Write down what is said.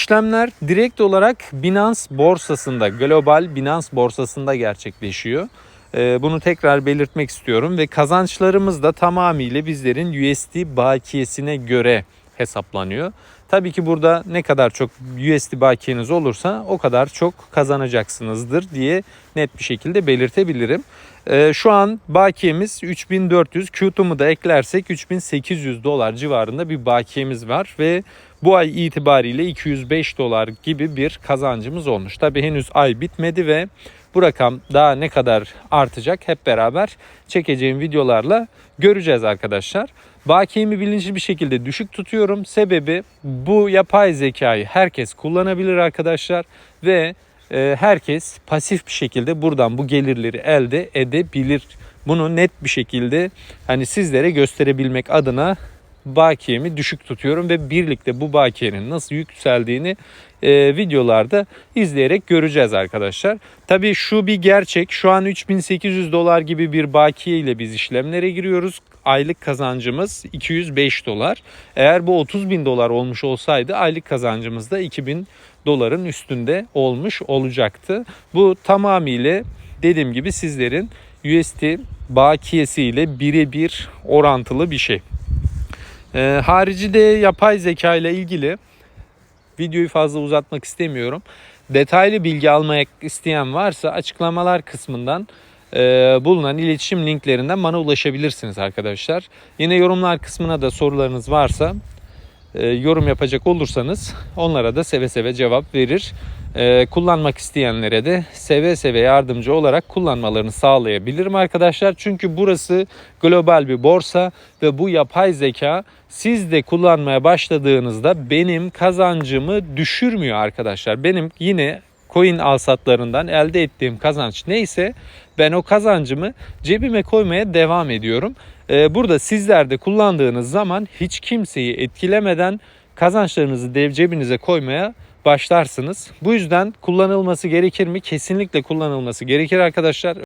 İşlemler direkt olarak Binance borsasında, global Binance borsasında gerçekleşiyor. Ee, Bunu tekrar belirtmek istiyorum ve kazançlarımız da tamamıyla bizlerin USD bakiyesine göre hesaplanıyor. Tabii ki burada ne kadar çok USD bakiyeniz olursa o kadar çok kazanacaksınızdır diye net bir şekilde belirtebilirim. Ee, Şu an bakiyemiz 3400, Q'tumu da eklersek 3800 dolar civarında bir bakiyemiz var ve bu ay itibariyle 205 dolar gibi bir kazancımız olmuş. Tabii henüz ay bitmedi ve bu rakam daha ne kadar artacak hep beraber çekeceğim videolarla göreceğiz arkadaşlar. Bakiyemi bilinçli bir şekilde düşük tutuyorum. Sebebi bu yapay zekayı herkes kullanabilir arkadaşlar ve e, herkes pasif bir şekilde buradan bu gelirleri elde edebilir. Bunu net bir şekilde hani sizlere gösterebilmek adına bakiyemi düşük tutuyorum ve birlikte bu bakiyenin nasıl yükseldiğini e, videolarda izleyerek göreceğiz arkadaşlar. Tabii şu bir gerçek. Şu an 3800 dolar gibi bir bakiye ile biz işlemlere giriyoruz. Aylık kazancımız 205 dolar. Eğer bu 30 bin dolar olmuş olsaydı aylık kazancımız da 2000 doların üstünde olmuş olacaktı. Bu tamamıyla dediğim gibi sizlerin USD bakiyesiyle birebir orantılı bir şey. Ee, harici de yapay zeka ile ilgili videoyu fazla uzatmak istemiyorum. Detaylı bilgi almak isteyen varsa açıklamalar kısmından e, bulunan iletişim linklerinden bana ulaşabilirsiniz arkadaşlar. Yine yorumlar kısmına da sorularınız varsa e, yorum yapacak olursanız onlara da seve seve cevap verir. E, kullanmak isteyenlere de seve seve yardımcı olarak kullanmalarını sağlayabilirim arkadaşlar. Çünkü burası global bir borsa ve bu yapay zeka siz de kullanmaya başladığınızda benim kazancımı düşürmüyor arkadaşlar. Benim yine coin alsatlarından elde ettiğim kazanç neyse ben o kazancımı cebime koymaya devam ediyorum. Ee, Burada sizler de kullandığınız zaman hiç kimseyi etkilemeden kazançlarınızı dev cebinize koymaya başlarsınız. Bu yüzden kullanılması gerekir mi? Kesinlikle kullanılması gerekir arkadaşlar.